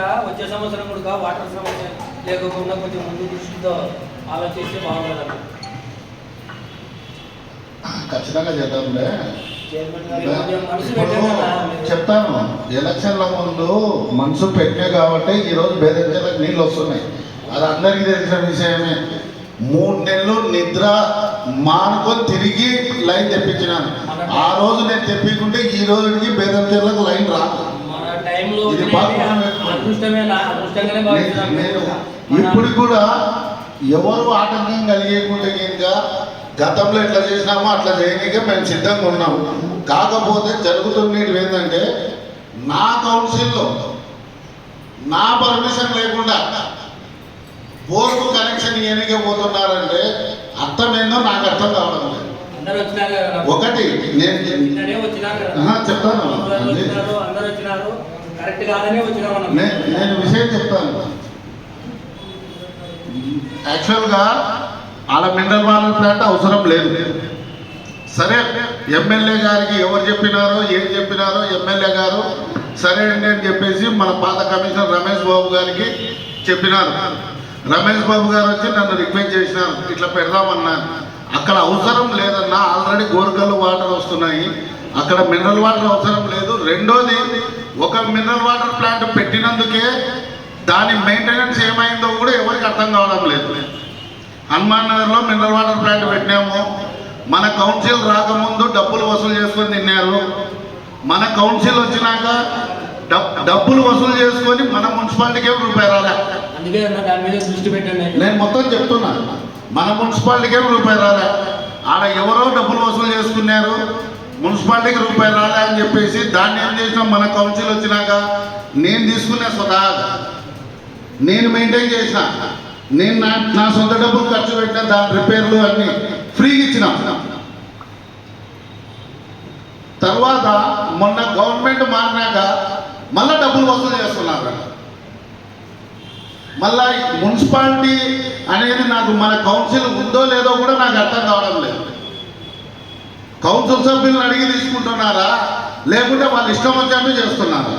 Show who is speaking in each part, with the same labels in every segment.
Speaker 1: కూడా వచ్చే సంవత్సరం కూడా వాటర్ సమస్య లేకుండా కొంచెం ముందు దృష్టితో ఆలోచిస్తే బాగుంటుంది
Speaker 2: ఖచ్చితంగా చేద్దాంలే. చెప్తాను ఎలక్షన్ల ముందు మనసు పెట్టే కాబట్టి ఈరోజు బేదంచెలకు నీళ్ళు వస్తున్నాయి. అది అందరికీ తెలిసిన విషయమే. మూడు నెలలు నిద్ర మానుకొని తిరిగి లైన్ తెప్పించినాను. ఆ రోజు నేను తెప్పించుకుంటే ఈ రోజుకి బేదంచెలకు లైన్ రాదు.
Speaker 1: టైంలో అదృష్టమేనా? అదృష్టంగానే
Speaker 2: ఇప్పుడు కూడా ఎవరు ఆటంకం కలిగేకుంటే ఇంకా గతంలో ఎట్లా చేసినామో అట్లా చేయనీకే మేము సిద్ధంగా ఉన్నాం. కాకపోతే జరుగుతున్నది ఏంటంటే నా కౌన్సిల్లో నా పర్మిషన్ లేకుండా బోర్డు కనెక్షన్ ఇవ్వనికే పోతున్నారంటే అర్థం ఏందో నాకు అర్థం కావడం లేదు. ఒకటి నేను చెప్తాను. నేను విషయం చెప్తాను. యాక్చువల్గా వాళ్ళ మినరల్ వాటర్ ప్లాంట్ అవసరం లేదు. సరే ఎమ్మెల్యే గారికి ఎవరు చెప్పినారో ఏం చెప్పినారో ఎమ్మెల్యే గారు సరే అండి అని చెప్పేసి మన పాత కమిషనర్ రమేష్ బాబు గారికి చెప్పినారు. రమేష్ బాబు గారు వచ్చి నన్ను రిక్వెస్ట్ చేసినారు. ఇట్లా పెడదామన్నాను అక్కడ అవసరం లేదన్నా ఆల్రెడీ గోరకల్లు వాటర్ వస్తున్నాయి. అక్కడ మినరల్ వాటర్ అవసరం లేదు. రెండోది ఒక మినరల్ వాటర్ ప్లాంట్ పెట్టినందుకే దాని మెయింటెనెన్స్ ఏమైందో కూడా ఎవరికి అర్థం కావడం లేదు. హనుమాన్ నగర్లో మినరల్ వాటర్ ప్లాంట్ పెట్టినాము. మన కౌన్సిల్ రాకముందు డబ్బులు వసూలు చేసుకొని తిన్నారు. మన కౌన్సిల్ వచ్చినాక డబ్- డబ్బులు వసూలు చేసుకొని మన మున్సిపాలిటీకే రూపాయి రాలే. నేను మొత్తం చెప్తున్నా. మన మున్సిపాలిటీకే రూపాయి రాలే. ఆడ ఎవరో డబ్బులు వసూలు చేసుకున్నారు. మున్సిపాలిటీకి రూపాయి రాలే అని చెప్పేసి దాన్ని ఏం చేసినాం? మన కౌన్సిల్ వచ్చినాక నేను తీసుకునే స్వతహాగా నేను మెయింటైన్ చేసిన. నేను నా నా సొంత డబ్బులు ఖర్చు పెట్టిన దాని రిపేర్లు అన్ని ఫ్రీగా ఇచ్చిన. తర్వాత మొన్న గవర్నమెంట్ మారినాక మళ్ళా డబ్బులు వసూలు చేస్తున్నారు. మళ్ళా మున్సిపాలిటీ అనేది నాకు మన కౌన్సిల్ ఉందో లేదో కూడా నాకు అర్థం కావడం లేదు. కౌన్సిల్ సభ్యులను అడిగి తీసుకుంటున్నారా? లేకుంటే వాళ్ళు ఇష్టం వచ్చినట్టు చేస్తున్నారా.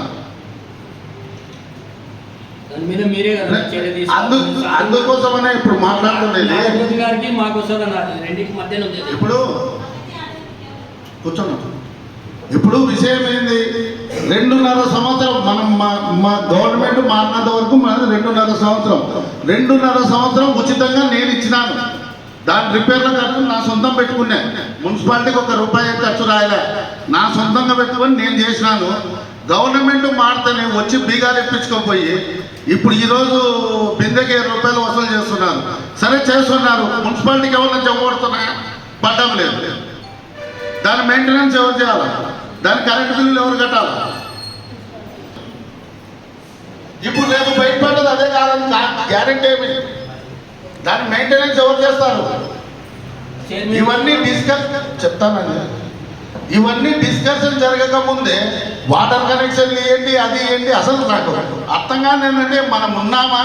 Speaker 2: అందుకోసమనే ఇప్పుడు
Speaker 1: ఉంది.
Speaker 2: ఇప్పుడు కూర్చోండి. ఇప్పుడు విషయం ఏంది? రెండున్నర సంవత్సరం మనం మా మా గవర్నమెంట్ మారినంత వరకు మనది రెండున్నర సంవత్సరం. రెండున్నర సంవత్సరం ఉచితంగా నేను ఇచ్చినాను. దాని రిపేర్ల ఖర్చులు నా సొంతం పెట్టుకున్నా మున్సిపాలిటీకి ఒక రూపాయి ఖర్చు రాయలే. నా సొంతంగా పెట్టుకొని నేను చేసినాను. గవర్నమెంట్ మారితేనే వచ్చి బీగాలు ఇప్పించుకోపోయి ఇప్పుడు ఈరోజు బిందెకి ఇరవై రూపాయలు వసూలు చేస్తున్నారు. సరే చేస్తున్నారు. మున్సిపాలిటీకి ఎవరైనా చెప్పబడుతున్నా పడ్డం లేదు. దాని మెయింటెనెన్స్ ఎవరు చేయాలి? దాని కరెంటు బిల్లులు ఎవరు కట్టాలి? ఇప్పుడు రేపు బయటపడ్డది అదే కాదని గ్యారెంటీ ఏమి? దాని మెయింటెనెన్స్ ఎవరు చేస్తారు? ఇవన్నీ డిస్కస్ చెప్తానండి. ఇవన్నీ డిస్కషన్ జరగక ముందే వాటర్ కనెక్షన్ ఏంటి అది ఏంటి అసలు నాకు అర్థం కాని ఏంటంటే మనం ఉన్నామా?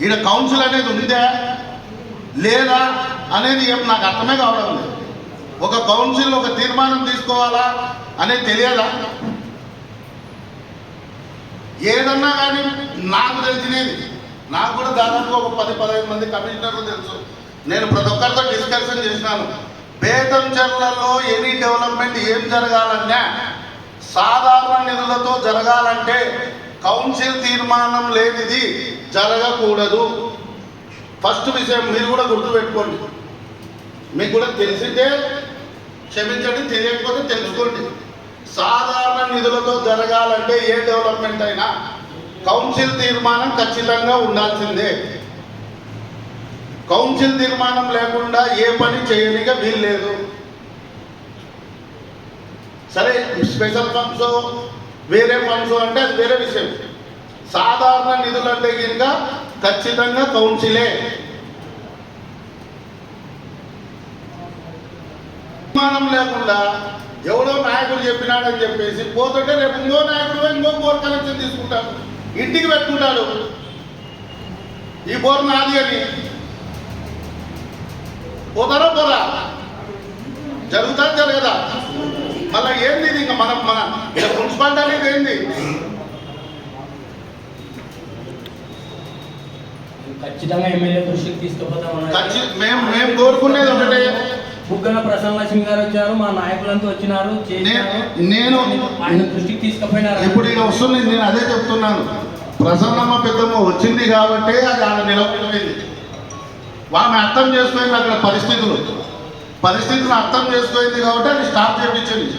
Speaker 2: ఈడ కౌన్సిల్ అనేది ఉందా? లేదా? అనేది ఏం నాకు అర్థమే కావడం లేదు. ఒక కౌన్సిల్ ఒక తీర్మానం తీసుకోవాలా అనేది తెలియదా? ఏదన్నా కానీ నాకు తెలిసినది. నాకు కూడా దాదాపు ఒక పది పదహైదు మంది కమిషనర్లు తెలుసు. నేను ప్రతి ఒక్కరితో డిస్కషన్ చేసినాను. బేతంచెర్లలో ఎనీ డెవలప్మెంట్ ఏం జరగాలన్నా సాధారణ నిధులతో జరగాలంటే కౌన్సిల్ తీర్మానం లేనిది జరగకూడదు. ఫస్ట్ విషయం మీరు కూడా గుర్తుపెట్టుకోండి. మీకు కూడా తెలిసిందే క్షమించండి తెలియకపోతే తెలుసుకోండి. సాధారణ నిధులతో జరగాలంటే ఏ డెవలప్మెంట్ అయినా కౌన్సిల్ తీర్మానం ఖచ్చితంగా ఉండాల్సిందే. కౌన్సిల్ తీర్మానం లేకుండా ఏ పని చేయనిగా వీల్లేదు. సరే స్పెషల్ ఫండ్స్ వేరే ఫండ్స్ అంటే అది వేరే విషయం. సాధారణ నిధులంటే కనుక ఖచ్చితంగా కౌన్సిలే. తీర్మానం లేకుండా ఎవడో నాయకుడు చెప్పినాడని చెప్పేసి పోతుంటే రేపు ఇంకో నాయకుడు ఇంకో కోర్ కనెక్షన్ తీసుకుంటాడు. ఇంటికి పెట్టుకుంటాడు. ఈ బోర్ నాది అని. పోతారా పోరా? జరుగుతా జరగదా మళ్ళా ఏంది ఇది? ఇంకా మన మన మున్సిపాలిటీ అనేది ఏంది?
Speaker 1: ఖచ్చితంగా ఎమ్మెల్యే దృష్టికి
Speaker 2: తీసుకుపోతాం మేము మేము కోరుకునేది ఒకటే.
Speaker 1: బుగ్గన ప్రసన్న లక్ష్మి గారు వచ్చారు మా నాయకులంతా వచ్చినారు
Speaker 2: నేను-
Speaker 1: ఆయన దృష్టికి తీసుకుపోయినారు.
Speaker 2: ఇప్పుడు ఇక వస్తుంది నేను అదే చెప్తున్నాను. ప్రసన్నమ్మ పెద్దమ్మ వచ్చింది కాబట్టి అది ఆడ నిలబడిపోయింది. ఆమె అర్థం చేసుకుంది అక్కడ పరిస్థితులు. పరిస్థితులు అర్థం చేసుకుంది కాబట్టి అది స్టాప్ చేయించింది.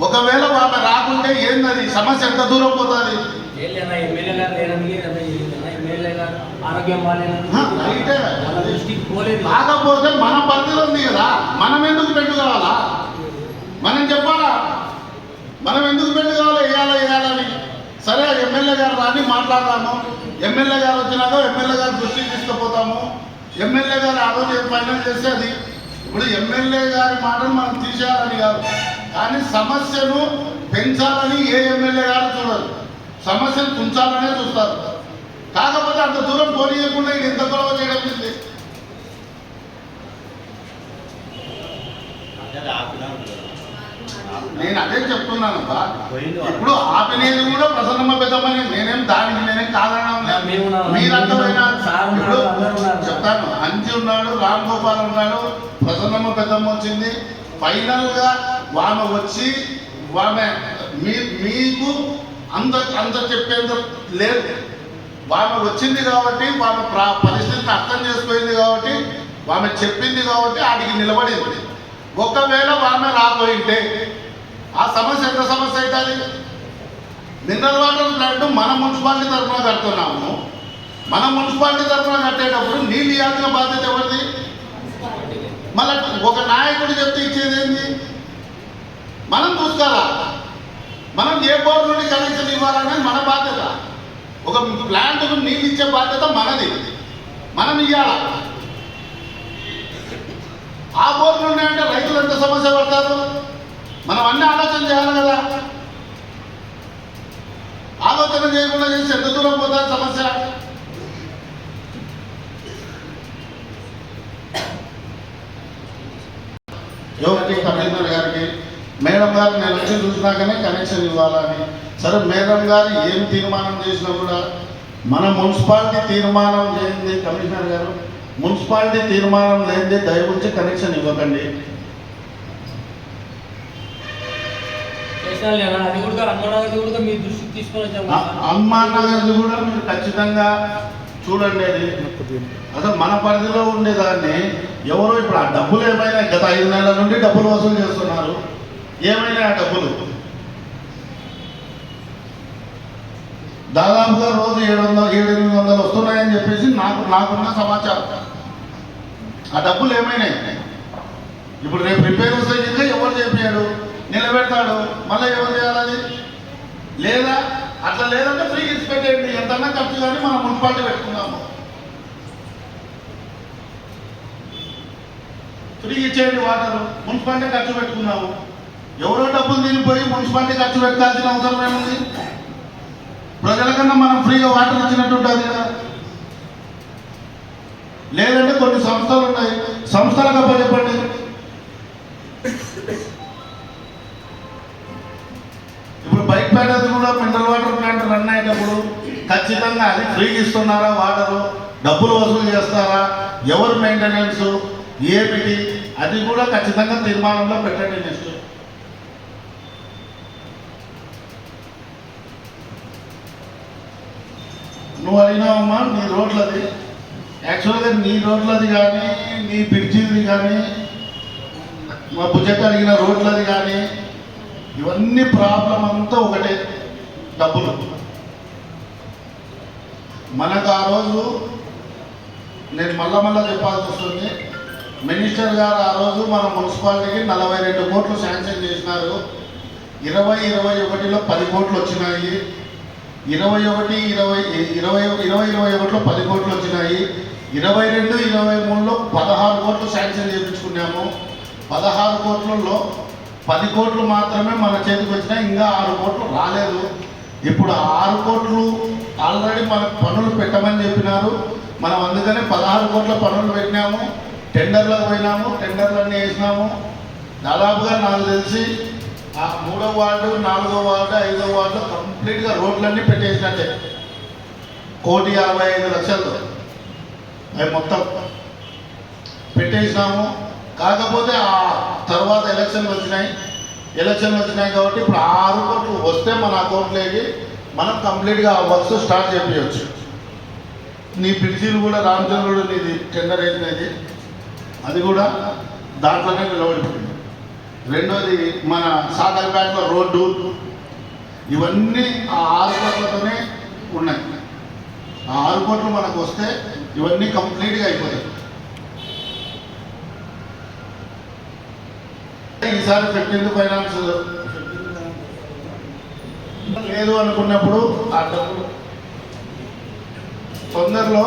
Speaker 2: ఒకవేళ ఆమె రాకుంటే ఏంది సమస్య ఎంత దూరం పోతుంది
Speaker 1: ఏళ్ళైనా ఎమ్మెల్యే గారు లేనందుకే ఇదంతా జరిగిందన్న. ఎమ్మెల్యే గారు ఆరోగ్యం దృష్టికి పోలేదు.
Speaker 2: కాకపోతే మన పరిధిలో ఉంది కదా. మనం ఎందుకు పెట్టు కావాలా? మనం చెప్పాలా? మనం ఎందుకు పెట్టు కావాలా? వేయాలా వేయాలని సరే ఎమ్మెల్యే గారు రాని మాట్లాడదాము. ఎమ్మెల్యే గారు వచ్చినాక ఎమ్మెల్యే గారు దృష్టికి తీసుకుపోతాము. ఎమ్మెల్యే గారు ఆ రోజు ఫైనల్ చేస్తే అది? ఇప్పుడు ఎమ్మెల్యే గారి మాటను మనం తీసేయాలని కాదు. కానీ సమస్యను పెంచాలని ఏ ఎమ్మెల్యే గారు చూడరు. సమస్యను తుంచాలనే చూస్తారు. కాకపోతే అంత దూరం పోనీయకుండా ఇది ఎంత గొడవ చేయడం ఏంది? నేను అదే చెప్తున్నాను. ఇప్పుడు ఆపినేది కూడా ప్రసన్నమ్మ పెద్దమ్మని నేనేం దానికి నేనేం ఇప్పుడు
Speaker 1: అందరూ ఉన్నారు.
Speaker 2: చెప్తాను అంజి ఉన్నాడు రామ్ గోపాల్ ఉన్నాడు ప్రసన్నమ్మ పెద్దమ్మ వచ్చింది ఫైనల్గా ఆమె వచ్చి ఆమె మీ మీకు అంత అంత చెప్పేంత లేదు ఆమె వచ్చింది కాబట్టి ఆమె ప్రా- పరిస్థితిని అర్థం చేసుకుంది కాబట్టి ఆమె చెప్పింది కాబట్టి ఆడికి నిలబడింది. ఒకవేళ ఆమె రాబోయింటే ఆ సమస్య ఎంత సమస్య అవుతుంది? మినరల్ వాటర్ ప్లాంట్ మన మున్సిపాలిటీ తరఫున కడుతున్నాము. మన మున్సిపాలిటీ తరఫున కట్టేటప్పుడు నీళ్ళు ఇవ్వాల్సిన బాధ్యత ఎవరిది? మళ్ళీ ఒక నాయకుడు చెప్తే ఇచ్చేది ఏంది? మనం చూసుకోవాలా? మనం ఏ బోర్డు నుండి కనెక్షన్ ఇవ్వాలనేది మన బాధ్యత. ఒక ప్లాంట్కు నీళ్ళు ఇచ్చే బాధ్యత మనది. మనం ఇవ్వాలా ఆ బోర్లు ఉన్నాయంటే రైతులు ఎంత సమస్య పడతారు? మనం అన్ని ఆలోచన చేయాలి కదా. ఆలోచన చేయకుండా చేసి ఎంత దూరం పోతారు సమస్య? యువతి కమిషనర్ గారికి? మేడం గారు నేను వచ్చి చూసినాకనే కనెక్షన్ ఇవ్వాలని. సరే మేడం గారు ఏం తీర్మానం చేసినా కూడా మన మున్సిపాలిటీ తీర్మానం చేయండి కమిషనర్ గారు మున్సిపాలిటీ తీర్మానం లేనిది దయవుంచి కనెక్షన్ ఇవ్వకండి.
Speaker 1: చేసినా లేదా అది కూడా రంగనాథ్ కూడా మీ దృష్టికి తీసుకొని వచ్చాము
Speaker 2: అ- అమ్మా నగర్ది కూడా మీరు ఖచ్చితంగా చూడండి అది. అసలు మన పరిధిలో ఉండేదాన్ని ఎవరో ఇప్పుడు ఆ డబ్బులు ఏమైనా గత ఐదు నెలల నుండి డబ్బులు వసూలు చేస్తున్నారు. ఏమైనా ఆ డబ్బులు? దాదాపుగా రోజు ఏడు వందలు ఏడు ఎనిమిది వందలు వస్తున్నాయని చెప్పేసి నాకు నాకున్న సమాచారం. ఆ డబ్బులు ఏమైనాయి? ఇప్పుడు రేపు రిపేర్ వస్తే ఇంకా ఎవరు చెప్పాడు నిలబెడతాడు. మళ్ళీ ఎవరు చేయాలి లేదా? అట్లా లేదంటే ఫ్రీ ఇచ్చి పెట్టేయండి. ఎంతన్నా ఖర్చు కానీ మనం మున్సిపాలిటీ పెట్టుకున్నాము ఫ్రీ ఇచ్చేయండి వాటర్. మున్సిపాలిటీ ఖర్చు పెట్టుకున్నాము ఎవరో డబ్బులు తినిపోయి మున్సిపాలిటీ ఖర్చు పెట్టాల్సిన అవసరం ఏముంది? ప్రజల కన్నా మనం ఫ్రీగా వాటర్ ఇచ్చినట్టు ఉంటుంది కదా. లేదంటే కొన్ని సంస్థలు ఉన్నాయి. సంస్థలకు అప్పచెప్పండి ఇప్పుడు బైక్ ప్యాడర్స్ కూడా మినరల్ వాటర్ ప్లాంట్ రన్ అయ్యేటప్పుడు ఖచ్చితంగా అది ఫ్రీగా ఇస్తున్నారా వాటరు డబ్బులు వసూలు చేస్తారా? ఎవరు మెయింటెనెన్స్ ఏమిటి? అది కూడా ఖచ్చితంగా తీర్మానంలో పెట్టండి నెక్స్ట్ నువ్వు అడిగినావమ్మా నీ రోడ్లది. యాక్చువల్గా నీ రోడ్లది కానీ నీ బ్రిడ్జిది కానీ మా బుజ్జకు అడిగిన రోడ్లది కానీ ఇవన్నీ ప్రాబ్లం అంతా ఒకటే డబ్బులు. మనకు ఆ రోజు నేను మళ్ళా మళ్ళా చెప్పాల్సి వస్తుంది. మినిస్టర్ గారు ఆ రోజు మన మున్సిపాలిటీకి నలభై రెండు కోట్లు శాంక్షన్ చేసినారు. ఇరవై ఇరవై ఒకటిలో పది కోట్లు వచ్చినాయి. ఇరవై ఒకటి ఇరవై ఇరవై ఇరవై ఇరవై ఒకటిలో పది కోట్లు వచ్చినాయి. ఇరవై రెండు ఇరవై మూడులో పదహారు కోట్లు శాంక్షన్ చేయించుకున్నాము. పదహారు కోట్లలో పది కోట్లు మాత్రమే మన చేతికి వచ్చినాయి ఇంకా ఆరు కోట్లు రాలేదు. ఇప్పుడు ఆరు కోట్లు ఆల్రెడీ మన పనులు పెట్టమని చెప్పినారు. మనం అందుకనే పదహారు కోట్ల పనులు పెట్టినాము. టెండర్లకు పోయినాము టెండర్లన్నీ వేసినాము. దాదాపుగా నాకు తెలిసి ఆ మూడో వార్డు నాలుగో వార్డు ఐదో వార్డులో కంప్లీట్గా రోడ్లన్నీ పెట్టేసినట్టే. కోటి అరవై ఐదు లక్షలతో. అవి మొత్తం పెట్టేసినాము. కాకపోతే ఆ తర్వాత ఎలక్షన్లు వచ్చినాయి. ఎలక్షన్లు వచ్చినాయి కాబట్టి ఇప్పుడు ఆరు కోట్లు వస్తే మన అకౌంట్లోకి మనం కంప్లీట్గా ఆ వర్క్స్ స్టార్ట్ చేపించవచ్చు నీ బ్రిడ్జీలు కూడా రామచంద్రుడు నీది టెండర్ వేసినది. అది కూడా దాంట్లోనే నిలబడిపోయింది. రెండోది మన సాగర్పేటలో రోడ్డు ఇవన్నీ ఆ ఆరు కోట్లతోనే ఉన్నాయి. ఆ ఆరు కోట్లు మనకు వస్తే ఇవన్నీ కంప్లీట్గా అయిపోతాయి. ఈసారి ఫిఫ్టీన్త్ ఫైనాన్స్. లేదు అనుకున్నప్పుడు ఆ డబ్బులు తొందరలో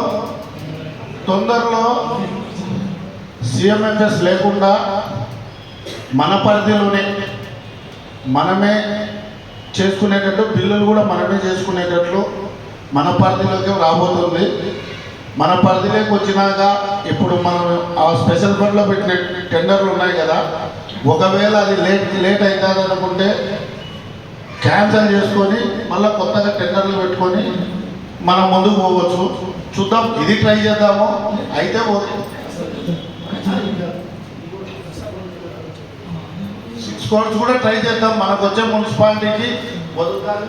Speaker 2: తొందరలో సిఎంఎఫ్ఎస్ లేకుండా మన పరిధిలోనే మనమే చేసుకునేటట్లు బిల్లులు కూడా మనమే చేసుకునేటట్లు మన పరిధిలోకి రాబోతుంది. మన పరిధిలోకి వచ్చినాక ఇప్పుడు మనం ఆ స్పెషల్ ఫండ్లో పెట్టిన టెండర్లు ఉన్నాయి కదా ఒకవేళ అది లేట్ లేట్ అవుతుంది అనుకుంటే క్యాన్సిల్ చేసుకొని మళ్ళీ కొత్తగా టెండర్లు పెట్టుకొని మనం ముందుకు పోవచ్చు. చూద్దాం ఇది ట్రై చేద్దాము. అయితే పోతే స్కోర్స్ కూడా ట్రై చేద్దాం. మనకు వచ్చే మున్సిపాలిటీకి వదులుతారు.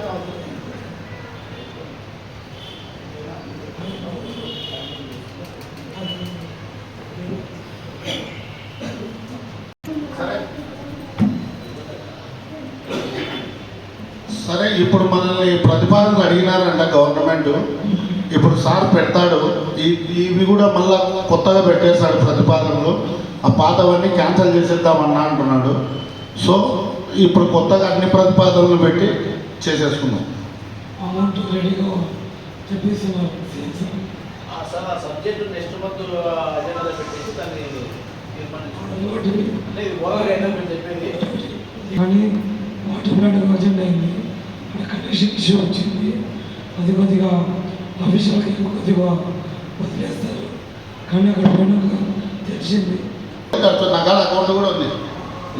Speaker 2: సరే. సరే ఇప్పుడు మనల్ని ప్రతిపాదనలు అడిగినారంట గవర్నమెంట్. ఇప్పుడు సార్ పెడతాడు. ఇవి కూడా మళ్ళా కొత్తగా పెట్టేశాడు ప్రతిపాదనలు. ఆ పాతవన్నీ క్యాన్సిల్ చేసేద్దామన్నా అంటున్నాడు. సో ఇప్పుడు కొత్తగా అన్ని ప్రతిపాదనలు పెట్టి చేసేసుకున్నాం.
Speaker 3: అమౌంట్ రెడీగా చెప్పేస్తున్నారు సార్
Speaker 4: ఆ సార్ ఆ సబ్జెక్ట్ నెక్స్ట్ మంత్ అజెండాలో పెట్టేసి దాన్ని
Speaker 3: కానీ వాటర్ ప్లాంట్ అజెండా అయింది. అక్కడ కండిషన్ ఇష్యూ వచ్చింది. అది కొద్దిగా అఫీషియల్గా కొద్దిగా వదిలేస్తారు. కానీ అక్కడ పోయినాక తెలిసింది.
Speaker 2: నగల అకౌంట్ కూడా ఉంది.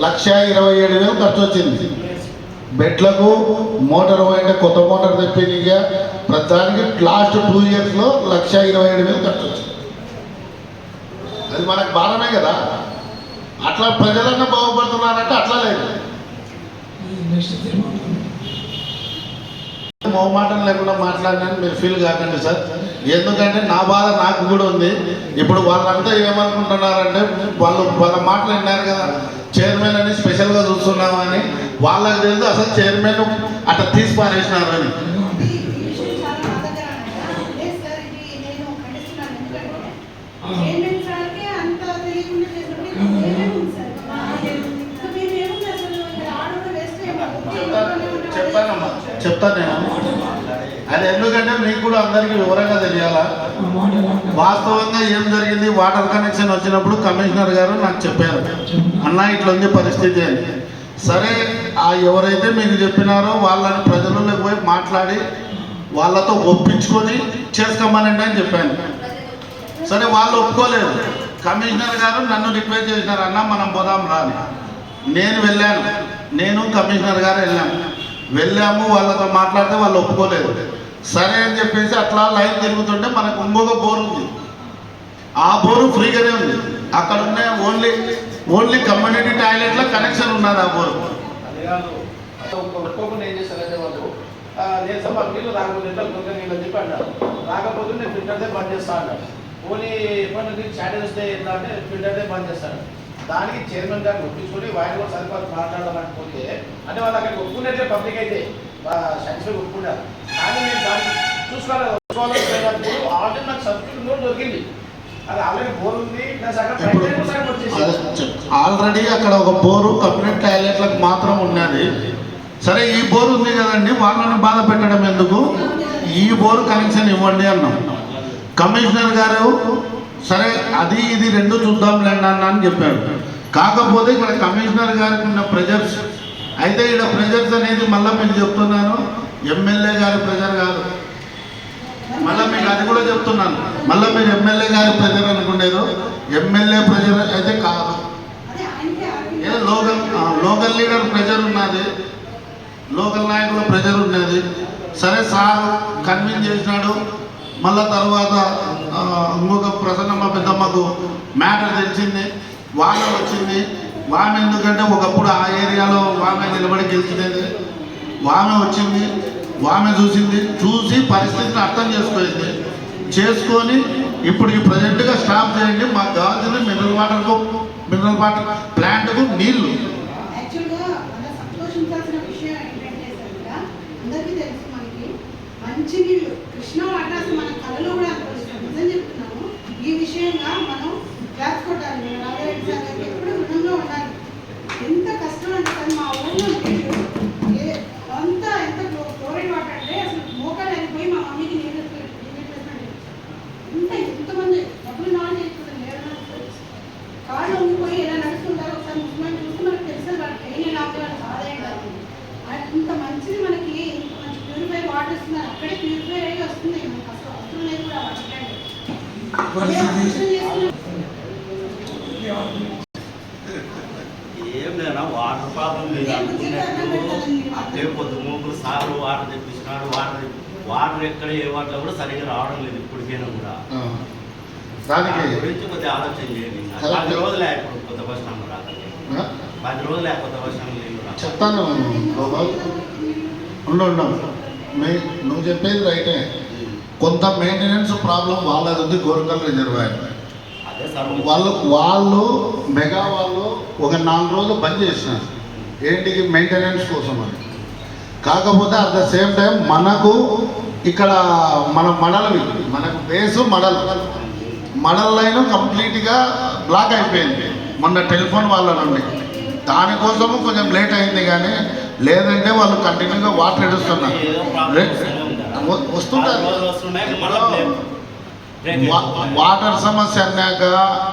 Speaker 2: లక్ష ఇరవై ఏడు వేలు ఖర్చు వచ్చింది బెడ్లకు మోటార్ పోయింటే కొత్త మోటార్ తెప్పినిగా ప్రతిదానికి లాస్ట్ టూ ఇయర్స్లో లక్ష ఇరవై ఏడు వేలు ఖర్చు వచ్చింది అది మనకు బాధమే కదా. అట్లా ప్రజలన్నా బాగుపడుతున్నారంటే అట్లా లేదు. మొహమాటం లేకుండా మాట్లాడినాను మీరు ఫీల్ కాకండి సార్. ఎందుకంటే నా బాధ నాకు కూడా ఉంది. ఇప్పుడు వాళ్ళంతా ఏమనుకుంటున్నారంటే వాళ్ళు వాళ్ళ మాటలు విన్నారు కదా చైర్మన్ అని స్పెషల్గా చూస్తున్నామని వాళ్ళకి తెలియదు అసలు చైర్మన్ అట్లా తీసి పారేసినారు అని చెప్తాను నేను. అది ఎందుకంటే మీకు కూడా అందరికీ వివరంగా తెలియాలా? వాస్తవంగా ఏం జరిగింది? వాటర్ కనెక్షన్ వచ్చినప్పుడు కమిషనర్ గారు నాకు చెప్పారు. అన్న ఇట్లుంది పరిస్థితి అని. సరే ఆ ఎవరైతే మీకు చెప్పినారో వాళ్ళని ప్రజలకు పోయి మాట్లాడి వాళ్ళతో ఒప్పించుకొని చేసుకోమనండి అని చెప్పాను. సరే వాళ్ళు ఒప్పుకోలేదు. కమిషనర్ గారు నన్ను రిక్వెస్ట్ చేసినారు అన్న మనం పోదాం రా నేను వెళ్ళాను. నేను కమిషనర్ గారు వెళ్ళాను. వెళ్ళాము వాళ్ళతో మాట్లాడితే వాళ్ళు ఒప్పుకోలేదు. సరే అని చెప్పేసి అట్లా లైన్ తిరుగుతుంటే మనకు ఇంకొక బోర్ ఉంది. ఆ బోరు ఫ్రీగానే ఉంది. అక్కడ ఉన్న ఓన్లీ ఓన్లీ కమ్యూనిటీ టాయిలెట్లో కనెక్షన్ ఉన్నది ఆ బోరు.
Speaker 4: అది కాదు ఏం చేశారంటే వాళ్ళు నేను నీళ్ళు రాకపోతే ఎట్లా నీళ్ళు అని చెప్పి అన్నారు రాకపోతే నేను ఫిల్టర్దే బంద్ చేస్తా అన్నాడు ఓన్లీ ఎప్పటి నుంచి చాట్ వస్తే ఏంటంటే అంటే ఫిల్టర్దే బంద్ చేస్తాడు దానికి చైర్మన్ గారిని ఒప్పించుకొని వాయిస్ కూడా సరిపోదు మాట్లాడమని పోతే అంటే వాళ్ళు అక్కడికి ఒప్పుకున్నట్టే పబ్లిక్ అయితే సాటిస్ఫై ఒప్పుకున్నారు. కానీ నేను దాన్ని చూసుకోవాలి ఆల్రెడీ నాకు సబ్స్క్రిప్షన్ కూడా దొరికింది. అది ఆల్రెడీ బోర్ ఉంది ప్లస్ అక్కడ
Speaker 2: ఆల్రెడీ అక్కడ ఒక బోరు కమ్యూనిటీ టాయిలెట్లకు మాత్రం ఉన్నది. సరే ఈ బోరు ఉంది కదండి వాళ్ళని బాధ పెట్టడం ఎందుకు? ఈ బోరు కనెక్షన్ ఇవ్వండి అన్నాం. కమిషనర్ గారు సరే అది ఇది రెండు చూద్దాంలేండి అన్న అని చెప్పాడు. కాకపోతే ఇక్కడ కమిషనర్ గారికి ఉన్న ప్రెజర్స్. అయితే ఇక్కడ ప్రెజర్స్ అనేది మళ్ళీ మీకు చెప్తున్నాను. ఎమ్మెల్యే గారి ప్రెజర్ కాదు. మళ్ళీ మీకు అది కూడా చెప్తున్నాను. మళ్ళీ మీరు ఎమ్మెల్యే గారి ప్రెజర్ అనుకునేది ఎమ్మెల్యే ప్రెజర్ అయితే కాదు. ఏదో లోకల్ లోకల్ లీడర్ ప్రెజర్ ఉన్నది. లోకల్ నాయకుల ప్రెజర్ ఉన్నది. సరే సార్ కన్విన్స్ చేసినాడు. మళ్ళా తర్వాత ఆ, ఇంకొక ప్రసన్నమ్మ పెద్దమ్మకు మ్యాటర్ తెలిసింది. వాన వచ్చింది. వాన ఎందుకంటే ఒకప్పుడు ఆ ఏరియాలో వామె నిలబడి గెలిచినది. వామె వచ్చింది. వామె చూసింది. చూసి పరిస్థితిని అర్థం చేసుకోయింది. చేసుకొని ఇప్పుడు ఈ ప్రజెంట్గా స్టాప్ చేయండి. మా గాజులు మినరల్ వాటర్కు మినరల్ వాటర్ ప్లాంట్కు నీళ్ళు.
Speaker 5: యాక్చువల్గా మంచి నీళ్ళు కృష్ణ వాటర్ అసలు మన కళలో కూడా అనుభవిస్తాం నిజం చెప్తున్నాము ఈ విషయంగా మనం క్లాస్ కొట్టాలి మన రాఘారెడ్డి సార్ గారికి ఎప్పుడు రుణంలో ఉండాలి ఎంత కష్టం అంటే సార్ మా ఊళ్ళో నీళ్ళు ఏ- అంతా ఎంత క్లోరైడ్ వాటర్ అంటే అసలు మోకాలు అయిపోయి మా మమ్మీకి నీళ్ళు నీళ్ళు ఇంత ఎంతమంది డబ్బులు నాన్ చేసుకుంటారు లేరు కాళ్ళు ఉండిపోయి ఎలా నడుస్తుంటారో ఒకసారి ముస్లిం చూస్తే మనకు తెలుసు వాళ్ళ ట్రైన్ ఎలా ఉంది వాళ్ళ బాధ ఏంటో ఇంత మంచిది మనకి ఇంత మంచి ప్యూరిఫై వాటర్ ఇస్తున్నారు అక్కడే ప్యూరిఫై అయ్యి వస్తుంది మనకు అసలు అవసరం లేదు కూడా వాటర్ ట్యాంక్
Speaker 3: పరిస్థితి
Speaker 6: ఏం లేదా వాటర్ ప్రాబ్లం లేదు అనుకున్నట్టు అదే పొద్దు మూకులు సార్లు వాటర్ తెప్పించినాడు వాటర్ వాటర్ ఎక్కడ ఏ వాటర్ కూడా సరిగ్గా రావడం లేదు ఇప్పటికైనా కూడా.
Speaker 2: దానికి
Speaker 6: గురించి కొద్దిగా ఆలోచన చేయండి. పది రోజులే ఇప్పుడు కొత్త బస్ స్టాండ్ రాకండి పది రోజులే కొత్త బస్ స్టాండ్ రాక.
Speaker 2: చెప్తాను ఉండు నువ్వు చెప్పేది రైటే. కొంత మెయింటెనెన్స్ ప్రాబ్లం వాళ్ళది ఉంది గోరకల్ రిజర్వాయర్ వాళ్ళు వాళ్ళు మెగా వాళ్ళు ఒక నాలుగు రోజులు బంద్ చేసినారు. ఏంటికి మెయింటెనెన్స్ కోసం అని? కాకపోతే అట్ ద సేమ్ టైం మనకు ఇక్కడ మన మడలు మనకు బేసు మడలు. మడల్ లైన్ కంప్లీట్గా బ్లాక్ అయిపోయింది. మొన్న టెలిఫోన్ వాళ్ళ నుండి దానికోసము కొంచెం లేట్ అయింది కానీ లేదంటే వాళ్ళు కంటిన్యూగా వాటర్ ఎడుస్తున్నారు వస్తుంటారు. వాటర్ సమస్య అన్నాక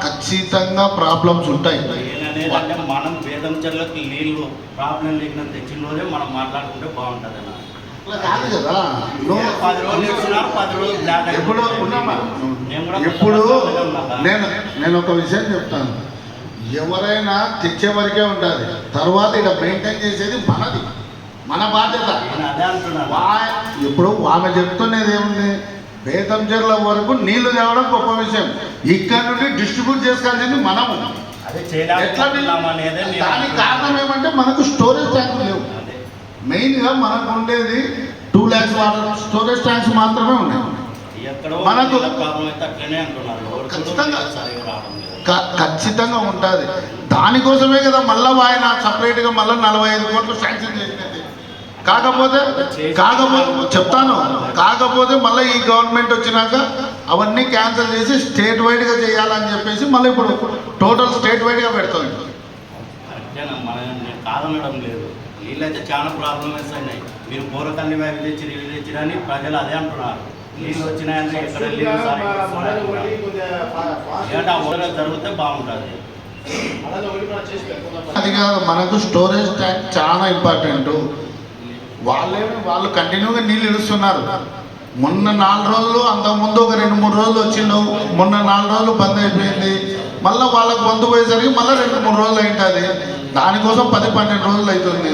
Speaker 2: ఖచ్చితంగా ప్రాబ్లమ్స్ ఉంటాయి.
Speaker 6: నేనేదంటే మనం వేదం చెర్లకు నీళ్ళు ప్రాబ్లం లేకుండా తెచ్చిన రోజే మనం మాట్లాడుకుంటే బాగుంటుంది అన్న.
Speaker 2: కాదు కదా.
Speaker 6: పది రోజులు పది రోజులు
Speaker 2: ఎప్పుడు. ఉన్నామా? ఎప్పుడు. నేను నేను ఒక విషయం చెప్తాను. ఎవరైనా తెచ్చే వరకే ఉంటుంది తర్వాత ఇక్కడ మెయింటైన్ చేసేది మనది. మన బాధ్యత. ఇప్పుడు ఆమె చెప్తున్నది ఏముంది? బేతంచెర్ల వరకు నీళ్ళు తేవడం గొప్ప విషయం. ఇక్కడ నుండి డిస్ట్రిబ్యూట్ చేసుకోవాల్సింది మనము.
Speaker 6: అదే
Speaker 2: ఎట్లా దానికి. కారణం ఏమంటే మనకు స్టోరేజ్ ట్యాంకులు లేవు. మెయిన్గా మనకు ఉండేది two lakhs water storage tanks మాత్రమే ఉన్నాయి.
Speaker 6: ఎక్కడో
Speaker 2: మనకు- ఖచ్చితంగా. ఖచ్చితంగా ఉంటుంది. దానికోసమే కదా మళ్ళీ ఆయన సపరేట్గా మళ్ళీ నలభై ఐదు కోట్లు శాంక్షన్ చేసినది కాకపోతే కాకపోతే చెప్తాను. కాకపోతే మళ్ళీ ఈ గవర్నమెంట్ వచ్చినాక అవన్నీ క్యాన్సిల్ చేసి స్టేట్ వైడ్గా చేయాలని చెప్పేసి మళ్ళీ ఇప్పుడు టోటల్ స్టేట్ వైడ్గా పెడుతుంది
Speaker 6: కాదనడం లేదు. నీళ్ళైతే చాలా ప్రాబ్లం వస్తున్నాయి. మీరు పూర్వకల్ని అవి తెచ్చి ఇవి తెచ్చిరు అని ప్రజలు అదే అంటున్నారు. నీళ్ళు వచ్చినాయంటే ఎక్కడ నీళ్ళు జరిగితే బాగుంటుంది.
Speaker 2: అది కాదు మనకు స్టోరేజ్ ట్యాంక్ చాలా ఇంపార్టెంట్ వాళ్ళేమి వాళ్ళు కంటిన్యూగా నీళ్ళు ఇడుస్తున్నారు. మొన్న నాలుగు రోజులు అంతకుముందు ఒక రెండు మూడు రోజులు వచ్చిండు. మొన్న నాలుగు రోజులు బంద్ అయిపోయింది. మళ్ళీ వాళ్ళకు బంద్ పోయేసరికి మళ్ళీ రెండు మూడు రోజులు అయింటుంది దానికోసం పది పన్నెండు రోజులు అవుతుంది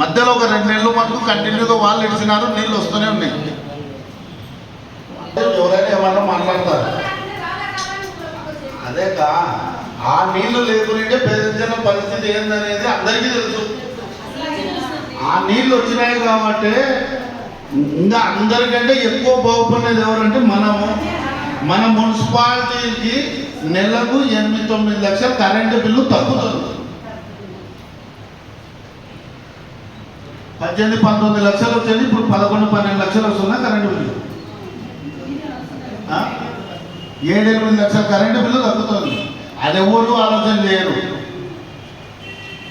Speaker 2: మధ్యలో ఒక రెండు నెలలు మనకు కంటిన్యూగా వాళ్ళు ఇడిచినారు నీళ్ళు వస్తూనే ఉన్నాయి. ఎవరైనా ఏమన్నా మాట్లాడతారు? అదే కా ఆ నీళ్ళు లేకుంటే పెద్ద పరిస్థితి ఏందనేది అందరికీ తెలుసు. ఆ నీళ్ళు వచ్చినాయి కాబట్టి ఇంకా అందరికంటే ఎక్కువ బాగుపడేది ఎవరంటే మనము. మన మున్సిపాలిటీకి నెలకు ఎనిమిది తొమ్మిది లక్షల కరెంటు బిల్లు తగ్గుతుంది. పద్దెనిమిది పంతొమ్మిది లక్షలు వచ్చేది ఇప్పుడు పదకొండు పన్నెండు లక్షలు వస్తుందా కరెంటు బిల్లు. ఏడెనిమిది లక్షల కరెంటు బిల్లు తగ్గుతుంది. అది ఎవరు ఆలోచన లేరు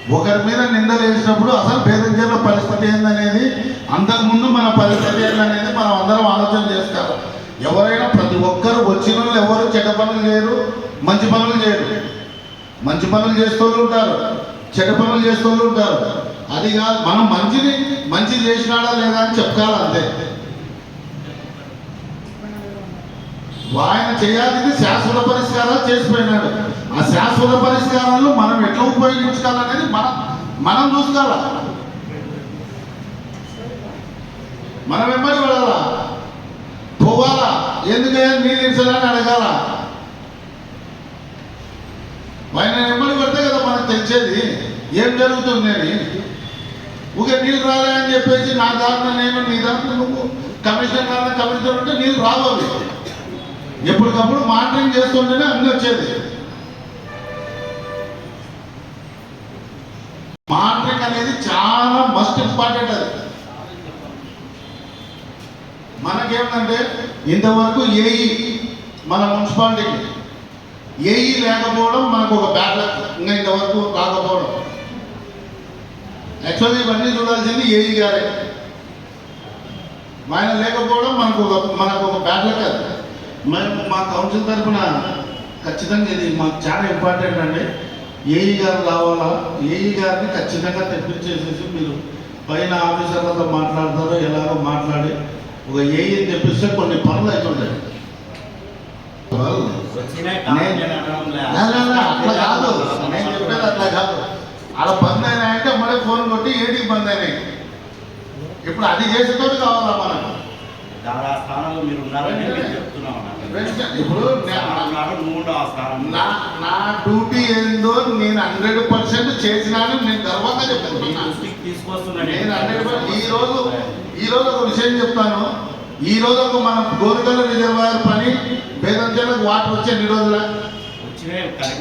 Speaker 2: ఒకరి మీద నిందలు వేసినప్పుడు అసలు పేదంజల పరిస్థితి ఏందనేది అంతకుముందు మన పరిస్థితి ఏందనేది మనం అందరం ఆలోచన చేస్తారు. ఎవరైనా ప్రతి ఒక్కరు వచ్చిన వాళ్ళు ఎవరు చెడ్డ పనులు చేయరు మంచి పనులు చేయరు. మంచి పనులు చేస్తూ ఉంటారు చెడ్డ పనులు చేస్తూ ఉంటారు. అది కాదు మనం మంచిని మంచి చేసినాడా లేదా అని చెప్పుకోవాలి అంతే. ఆయన చేయాల్సింది శాశ్వత పరిష్కారాలు చేసిపోయినాడు. ఆ శాశ్వత పరిష్కారాలు మనం ఎట్లా ఉపయోగించుకోవాలనేది మనం మనం చూసుకోవాలి? మనం వెంబడి పడాలా? పోవాలా? ఎందుకైనా నీళ్ళు ఇచ్చలని అడగాల? ఆయన వెంబడి పడితే కదా మనకు తెలిసేది ఏం జరుగుతుంది అని. ఊక నీళ్ళు రాలే అని చెప్పేసి నా దాంట్లో నేను నీ దాంట్లో నువ్వు కమిషన్ దాంట్లో కమిషన్ ఉంటే నీళ్ళు రావాలి ఎప్పటికప్పుడు మానిటరింగ్ చేస్తుంటేనే అన్ని వచ్చేది. మానిటరింగ్ అనేది చాలా మస్ట్ ఇంపార్టెంట్ అది. మనకేంటంటే ఇంతవరకు ఏఈ మన మున్సిపాలిటీకి ఏఈ లేకపోవడం మనకు ఒక బ్యాడ్ లక్ ఇంకా ఇంతవరకు కాకపోవడం. యాక్చువల్లీ ఇవన్నీ చూడాల్సింది ఏఈ గారే. ఆయన లేకపోవడం మనకు ఒక మనకు ఒక బ్యాడ్ లక్ అది. మేము మా కౌన్సిల్ తరఫున ఖచ్చితంగా ఇది మాకు చాలా ఇంపార్టెంట్ అండి. ఏఈ గారు రావాలా? ఏఈ గారిని ఖచ్చితంగా తెప్పించేసేసి మీరు పైన ఆఫీసర్లతో మాట్లాడతారో ఎలాగో మాట్లాడి ఒక ఏఈని తెప్పిస్తే కొన్ని పనులు అవుతుంటాయి.
Speaker 6: లే,
Speaker 2: అట్లా కాదు. నేను చెప్పేది అట్లా కాదు. అలా బంద్ అయినాయంటే మళ్ళీ ఫోన్ కొట్టి ఏడికి బంద్ అయినాయి. ఇప్పుడు అది చేసేతోటి కావాలా మనకు?
Speaker 6: ఆ స్థానంలో మీరు ఉన్నారని మీరు చెప్తున్నాం అన్నమాట.
Speaker 2: ఇప్పుడు
Speaker 6: నువ్వు ఆ స్థానంలో.
Speaker 2: నా నా డ్యూటీ ఏందో నేను హండ్రెడ్ పర్సెంట్ చేసినాను నేను గర్వంగా చెప్తున్నా
Speaker 6: దృష్టికి తీసుకొస్తున్నా
Speaker 2: నేను హండ్రెడ్ పర్సెంట్ ఈ రోజు ఈ రోజు ఒక విషయం చెప్తాను ఈ రోజు ఒక మన గోరికల రిజర్వాయర్ పని బేదంచెలకు వాటర్ వచ్చే ఎన్ని రోజుల.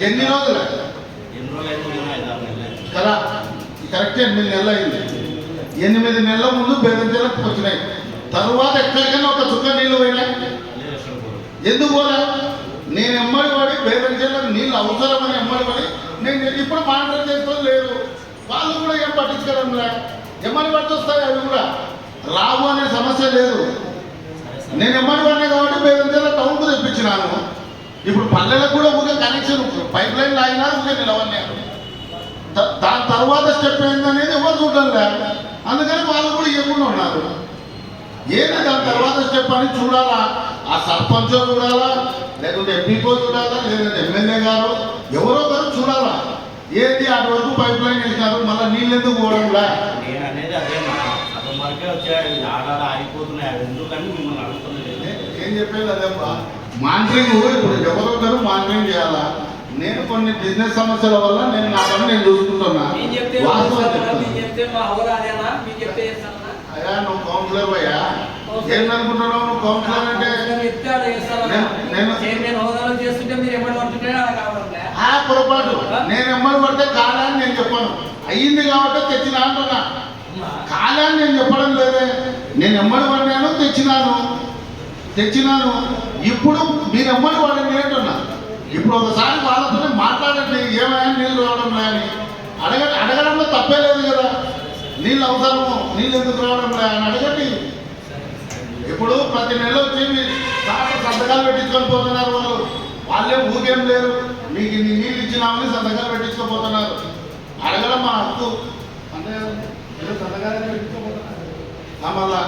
Speaker 2: ఎన్ని రోజుల. కదా కరెక్ట్ ఎనిమిది నెలలు అయింది ఎనిమిది నెలల ముందు బేదంచెలకు వచ్చినాయి తరువాత ఎక్కడికైనా ఒక చుక్క
Speaker 6: నీళ్ళు పోయినా?
Speaker 2: ఎందుకు పోలే? నేను ఎమ్మడి పడి బేదంచెలకు నీళ్ళు అవసరమని ఎమ్మడి పడి నేను ఇప్పుడు మానిటర్ చేస్తాను లేరు వాళ్ళు కూడా ఏం పట్టించుకోవడం లే ఎమ్మడి పట్టి వస్తాయి అవి కూడా. రావు అనే సమస్య లేదు. నేను ఎమ్మడి పడినా కాబట్టి బేదంచెల టౌన్కు తెప్పించినాను. ఇప్పుడు పల్లెలకు కూడా ఒక కనెక్షన్ పైప్ లైన్ లాగినా ఊరికే నిలవన్నారు దాని తర్వాత స్టెప్ ఏందనేది ఎవరు చూడడం లే అందుకని వాళ్ళు కూడా ఇవ్వకుండా ఉన్నారు ఏంటి దాని తర్వాత స్టెప్ అని చూడాలా? ఆ సర్పంచ్ చూడాలా? లేకుంటే ఎంపీకో చూడాలా? లేదంటే ఎమ్మెల్యే గారు? ఎవరో ఒకరు చూడాలా? ఏంటి అటు వరకు పైప్ లైన్ వేసినారు? మళ్ళీ నీళ్ళు ఎందుకు పోవడంలా
Speaker 6: అడుగుతున్నది
Speaker 2: ఏం చెప్పేది మానిటరింగ్ ఇప్పుడు ఎవరో ఒకరు మానిటరింగ్ చేయాలా? నేను కొన్ని బిజినెస్ సమస్యల వల్ల నేను నా పని నేను చూసుకుంటున్నా. వాస్తవం
Speaker 1: మీరు
Speaker 2: అయ్యా నువ్వు కౌన్సిలర్ అయ్యా కౌన్సిలర్ అంటే? ఆ పొరపాటు. నేను ఎమ్మడి పడితే కాలని నేను చెప్పాను. అయ్యింది కాబట్టి తెచ్చిన అంటున్నా. కాలని నేను చెప్పడం లేదే. నేను ఎమ్మడి పడినాను తెచ్చినాను. తెచ్చినాను. ఇప్పుడు మీరు ఎమ్మడి పడండి అంటున్నా. ఇప్పుడు ఒకసారి వాళ్ళతోనే మాట్లాడండి. ఏమైనా నీళ్ళు రావడం లే అని అడగ అడగడంలో తప్పే లేదు కదా. నీళ్ళు అవసరము నీళ్ళు ఎందుకు రావడం అని అడగండి. ఇప్పుడు ప్రతి నెల వచ్చి మీ సంతకాలు పెట్టించుకొని పోతున్నారు వాళ్ళు. వాళ్ళే ఊకేం లేరు. మీకు ఇన్ని నీళ్ళు ఇచ్చినామని సంతకాలు పెట్టించుకోపోతున్నారు అడగడం మా హక్కు. అంటే సంతకాలు పెట్టించుకోపోతున్నారు మళ్ళా